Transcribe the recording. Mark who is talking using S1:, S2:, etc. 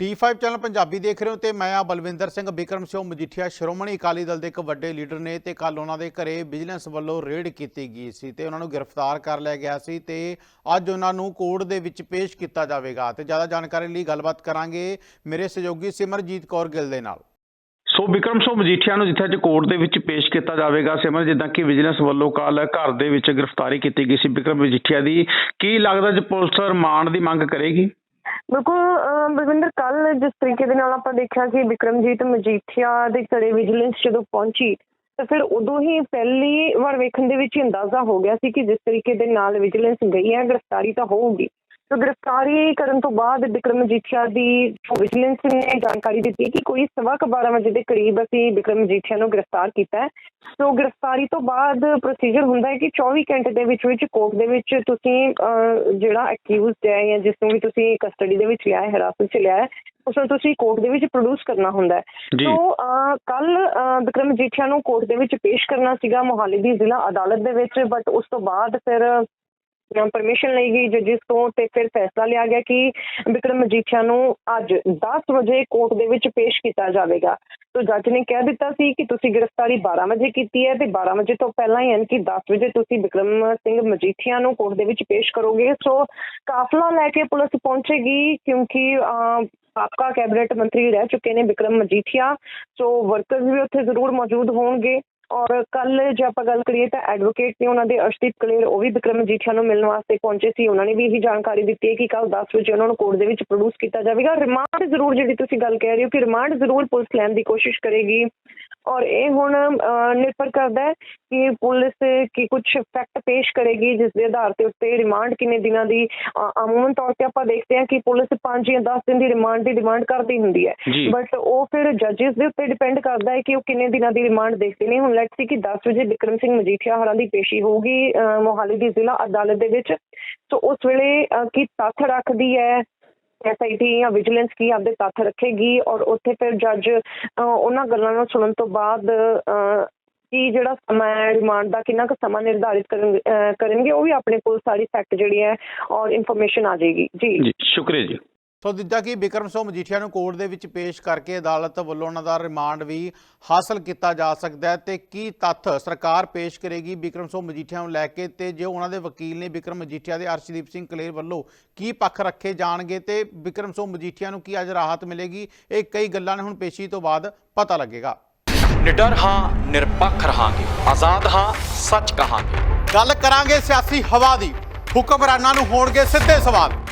S1: ਟੀ5 channel Punjabi ਦੇਖ ਰਹੇ ਹੋ ਤੇ ਮੈਂ ਆ ਬਲਵਿੰਦਰ ਸਿੰਘ ਬਿਕਰਮ ਸਿੰਘ ਮਜੀਠੀਆ ਸ਼੍ਰੋਮਣੀ ਅਕਾਲੀ ਦਲ ਦੇ ਇੱਕ ਵੱਡੇ ਲੀਡਰ ਨੇ ਤੇ ਕੱਲ ਉਹਨਾਂ ਦੇ ਘਰੇ ਵਿਜੀਲੈਂਸ ਵੱਲੋਂ ਰੇਡ ਕੀਤੀ ਗਈ ਸੀ ਤੇ ਉਹਨਾਂ ਨੂੰ ਗ੍ਰਿਫਤਾਰ ਕਰ ਲਿਆ ਗਿਆ ਸੀ ਤੇ ਅੱਜ ਉਹਨਾਂ ਨੂੰ ਕੋਰਟ ਦੇ ਵਿੱਚ ਪੇਸ਼ ਕੀਤਾ ਜਾਵੇਗਾ ਤੇ ਜ਼ਿਆਦਾ ਜਾਣਕਾਰੀ ਲਈ ਗੱਲਬਾਤ ਕਰਾਂਗੇ ਮੇਰੇ ਸਹਿਯੋਗੀ ਸਿਮਰਜੀਤ ਕੌਰ ਗਿੱਲ ਦੇ ਨਾਲ।
S2: ਸੋ ਵਿਕਰਮ ਸਿੰਘ ਮਜੀਠੀਆ ਨੂੰ ਜਿੱਥੇ ਅੱਜ ਕੋਰਟ ਦੇ ਵਿੱਚ ਪੇਸ਼ ਕੀਤਾ ਜਾਵੇਗਾ, ਸਿਮਰ, ਜਿੱਦਾਂ ਕਿ ਵਿਜੀਲੈਂਸ ਵੱਲੋਂ ਕੱਲ ਘਰ ਦੇ ਵਿੱਚ ਗ੍ਰਿਫਤਾਰੀ ਕੀਤੀ ਗਈ ਸੀ। ਵਿਕਰਮ, ਮਜੀਠੀਆ ਦੀ ਕੀ ਲੱਗਦਾ ਜੇ ਪੁਲਿਸ ਰਿਮਾਂਡ ਦੀ ਮੰਗ ਕਰੇਗੀ?
S3: ਬਿਲਕੁਲ, ਅਹ ਬਲਵਿੰਦਰ ਕੱਲ ਜਿਸ ਤਰੀਕੇ ਦੇ ਨਾਲ ਆਪਾਂ ਦੇਖਿਆ ਕਿ ਵਿਕਰਮਜੀਤ ਮਜੀਠੀਆ ਦੇ ਘਰੇ ਵਿਜੀਲੈਂਸ ਜਦੋਂ ਪਹੁੰਚੀ, ਤਾਂ ਫਿਰ ਉਦੋਂ ਹੀ ਪਹਿਲੀ ਵਾਰ ਵੇਖਣ ਦੇ ਵਿੱਚ ਹੀ ਅੰਦਾਜ਼ਾ ਹੋ ਗਿਆ ਸੀ ਕਿ ਜਿਸ ਤਰੀਕੇ ਦੇ ਨਾਲ ਵਿਜੀਲੈਂਸ ਗਈ ਹੈ, ਗ੍ਰਿਫਤਾਰੀ ਤਾਂ ਹੋਊਗੀ। ਤਾਂ ਗ੍ਰਿਫਤਾਰੀ ਕਰਨ ਤੋਂ ਬਾਅਦ ਵਿਕਰਮ ਮਜੀਠੀਆ ਦੀ ਵਿਜੀਲੈਂਸ ਨੇ ਜਾਣਕਾਰੀ ਦਿੱਤੀ ਕਿ ਕੋਈ ਸਵਾ ਕੁ 12 ਵਜੇ ਦੇ ਕਰੀਬ ਅਸੀਂ ਵਿਕਰਮ ਮਜੀਠੀਆ ਨੂੰ ਗ੍ਰਿਫਤਾਰ ਕੀਤਾ ਹੈ। ਸੋ ਗ੍ਰਿਫਤਾਰੀ ਤੋਂ ਬਾਅਦ ਪ੍ਰੋਸੀਜਰ ਹੁੰਦਾ ਹੈ ਕਿ 24 ਘੰਟੇ ਦੇ ਵਿੱਚ ਵਿੱਚ ਕੋਰਟ ਦੇ ਵਿੱਚ ਤੁਸੀਂ ਜਿਹੜਾ ਅਕਿਊਜ਼ਡ ਹੈ ਜਾਂ ਜਿਸ ਨੂੰ ਵੀ ਤੁਸੀਂ ਕਸਟਡੀ ਦੇ ਵਿੱਚ ਲਿਆ ਹੈ ਹਿਰਾਸਤ 'ਚ ਲਿਆ ਹੈ ਉਸ ਨੂੰ ਤੁਸੀਂ ਕੋਰਟ ਦੇ ਵਿੱਚ ਪ੍ਰੋਡਿਊਸ ਕਰਨਾ ਹੁੰਦਾ ਹੈ। ਸੋ ਕੱਲ ਵਿਕਰਮ ਮਜੀਠੀਆ ਨੂੰ ਕੋਰਟ ਦੇ ਵਿੱਚ ਪੇਸ਼ ਕਰਨਾ ਸੀਗਾ ਮੋਹਾਲੀ ਦੀ ਜ਼ਿਲ੍ਹਾ ਅਦਾਲਤ ਦੇ ਵਿੱਚ ਬਟ ਉਸ ਤੋਂ ਬਾਅਦ ਫਿਰ ਪਰਮਿਸ਼ਨ ਲਈ ਗਈ ਜੱਜਿਸ ਤੋਂ ਤੇ ਫਿਰ ਫੈਸਲਾ ਲਿਆ ਗਿਆ ਕਿ ਵਿਕਰਮ ਮਜੀਠੀਆ ਨੂੰ ਅੱਜ 10 ਵਜੇ ਕੋਰਟ ਦੇ ਵਿੱਚ ਪੇਸ਼ ਕੀਤਾ ਜਾਵੇਗਾ। ਤੋ ਜੱਜ ਨੇ ਕਹਿ ਦਿੱਤਾ ਸੀ ਕਿ ਤੁਸੀਂ ਗ੍ਰਿਫਤਾਰੀ 12 ਵਜੇ ਕੀਤੀ ਹੈ ਤੇ 12 ਵਜੇ ਤੋਂ ਪਹਿਲਾਂ ਹੀ ਯਾਨੀ ਕਿ 10 ਵਜੇ ਤੁਸੀਂ ਵਿਕਰਮ ਸਿੰਘ ਮਜੀਠੀਆ ਨੂੰ ਕੋਰਟ ਦੇ ਵਿੱਚ ਪੇਸ਼ ਕਰੋਗੇ। ਸੋ ਕਾਫਲਾ ਲੈ ਕੇ ਪੁਲਿਸ ਪਹੁੰਚੇਗੀ ਕਿਉਂਕਿ ਅਹ, ਸਾਬਕਾ ਕੈਬਨਿਟ ਮੰਤਰੀ ਰਹਿ ਚੁੱਕੇ ਨੇ ਵਿਕਰਮ ਮਜੀਠੀਆ। ਸੋ ਵਰਕਰਸ ਵੀ ਉੱਥੇ ਜ਼ਰੂਰ ਮੌਜੂਦ ਹੋਣਗੇ। ਔਰ ਕੱਲ ਜੇ ਆਪਾਂ ਗੱਲ ਕਰੀਏ ਤਾਂ ਐਡਵੋਕੇਟ ਨੇ ਉਹਨਾਂ ਦੇ ਅਰਸ਼ਦੀਪ ਕਲੇਰ, ਉਹ ਵੀ ਵਿਕਰਮ ਮਜੀਠੀਆ ਨੂੰ ਮਿਲਣ ਵਾਸਤੇ ਪਹੁੰਚੇ ਸੀ। ਉਹਨਾਂ ਨੇ ਵੀ ਇਹੀ ਜਾਣਕਾਰੀ ਦਿੱਤੀ ਹੈ ਕਿ ਕੱਲ 10 ਵਜੇ ਉਹਨਾਂ ਨੂੰ ਕੋਰਟ ਦੇ ਵਿੱਚ ਪ੍ਰੋਡਿਊਸ ਕੀਤਾ ਜਾਵੇਗਾ। ਰਿਮਾਂਡ ਜ਼ਰੂਰ ਜਿਹੜੀ ਤੁਸੀਂ ਗੱਲ ਕਹਿ ਰਹੇ ਹੋ ਕਿ ਰਿਮਾਂਡ ਜ਼ਰੂਰ ਪੁਲਿਸ ਲੈਣ ਦੀ ਕੋਸ਼ਿਸ਼ ਕਰੇਗੀ। ਔਰ ਇਹ ਹੁਣ ਨਿਰਭਰ ਕਰਦਾ ਹੈ ਕਿ ਪੁਲਿਸ ਕੀ ਕੁਝ ਫੈਕਟ ਪੇਸ਼ ਕਰੇਗੀ ਜਿਸ ਦੇ ਆਧਾਰ ਤੇ ਉੱਤੇ ਰਿਮਾਂਡ ਕਿੰਨੇ ਦਿਨਾਂ ਦੀ ਅ, ਅਮੂਮਨ ਤੌਰ ਤੇ ਆਪਾਂ ਦੇਖਦੇ ਹਾਂ ਕਿ ਪੁਲਿਸ 5 ਜਾਂ 10 ਦਿਨ ਦੀ ਰਿਮਾਂਡ ਦੀ ਡਿਮਾਂਡ ਕਰਦੀ ਹੁੰਦੀ ਹੈ। ਬਟ ਉਹ ਫਿਰ ਜੱਜਿਸ ਦੇ ਉੱਤੇ ਡਿਪੈਂਡ ਕਰਦਾ ਹੈ ਕਿ ਉਹ ਕਿੰਨੇ ਦਿਨਾਂ ਦੀ ਰਿਮਾਂਡ ਦੇਖਦੇ ਨੇ। ਹੁਣ ਲੈਟਸ ਸੀ ਕਿ 10 ਵਜੇ ਵਿਕਰਮ ਸਿੰਘ ਮਜੀਠੀਆ ਹਰਾਂ ਦੀ ਪੇਸ਼ੀ ਹੋਊਗੀ ਮੋਹਾਲੀ ਦੀ ਜ਼ਿਲ੍ਹਾ ਅਦਾਲਤ ਦੇ ਵਿੱਚ। ਸੋ ਉਸ ਵੇਲੇ ਕੀ ਤੱਥ ਰੱਖਦੀ ਹੈ ਐਸਆਈਟੀ ਜਾਂ ਵਿਜੀਲੈਂਸ ਕੀ ਆਪਦੇ ਤੱਥ ਰੱਖੇਗੀ ਔਰ ਉੱਥੇ ਫਿਰ ਜੱਜ ਉਹਨਾਂ ਗੱਲਾਂ ਨੂੰ ਸੁਣਨ ਤੋਂ ਬਾਅਦ ਕੀ ਜਿਹੜਾ ਸਮਾਂ ਹੈ ਰਿਮਾਂਡ ਦਾ, ਕਿੰਨਾ ਕੁ ਸਮਾਂ ਨਿਰਧਾਰਿਤ ਕਰਨਗੇ, ਉਹ ਵੀ ਆਪਣੇ ਕੋਲ ਸਾਰੀ ਫੈਕਟ ਜਿਹੜੀ ਹੈ ਔਰ ਇਨਫੋਰਮੇਸ਼ਨ ਆ ਜਾਏਗੀ। ਜੀ।
S2: ਜੀ, ਸ਼ੁਕਰੀਆ ਜੀ।
S1: ਸੋ ਜਿੱਦਾਂ ਕਿ ਬਿਕਰਮ ਸਿੰਘ ਮਜੀਠੀਆ ਨੂੰ ਕੋਰਟ ਦੇ ਵਿੱਚ ਪੇਸ਼ ਕਰਕੇ ਅਦਾਲਤ ਵੱਲੋਂ ਉਹਨਾਂ ਦਾ ਰਿਮਾਂਡ ਵੀ ਹਾਸਲ ਕੀਤਾ ਜਾ ਸਕਦਾ ਹੈ ਤੇ ਕੀ ਤੱਥ ਸਰਕਾਰ ਪੇਸ਼ ਕਰੇਗੀ ਬਿਕਰਮ ਸਿੰਘ ਮਜੀਠੀਆ ਨੂੰ ਲੈ ਕੇ ਤੇ ਜੋ ਉਹਨਾਂ ਦੇ ਵਕੀਲ ਨੇ ਬਿਕਰਮ ਮਜੀਠੀਆ ਦੇ ਅਰਸ਼ਦੀਪ ਸਿੰਘ ਕਲੇਰ ਵੱਲੋਂ ਕੀ ਪੱਖ ਰੱਖੇ ਜਾਣਗੇ ਤੇ ਬਿਕਰਮ ਸਿੰਘ ਮਜੀਠੀਆ ਨੂੰ ਕੀ ਅੱਜ ਰਾਹਤ ਮਿਲੇਗੀ ਇਹ ਕਈ ਗੱਲਾਂ ਨੇ ਹੁਣ ਪੇਸ਼ੀ ਤੋਂ ਬਾਅਦ ਪਤਾ ਲੱਗੇਗਾ।
S4: ਨਿਡਰ ਹਾਂ ਨਿਰਪੱਖ ਰਹਾਂਗੇ ਆਜ਼ਾਦ ਹਾਂ ਸੱਚ ਕਹਾਂਗੇ।
S1: ਗੱਲ ਕਰਾਂਗੇ ਸਿਆਸੀ ਹਵਾ ਦੀ ਹੁਕਮਰਾਨਾਂ ਨੂੰ ਹੋਣਗੇ ਸਿੱਧੇ ਸਵਾਲ।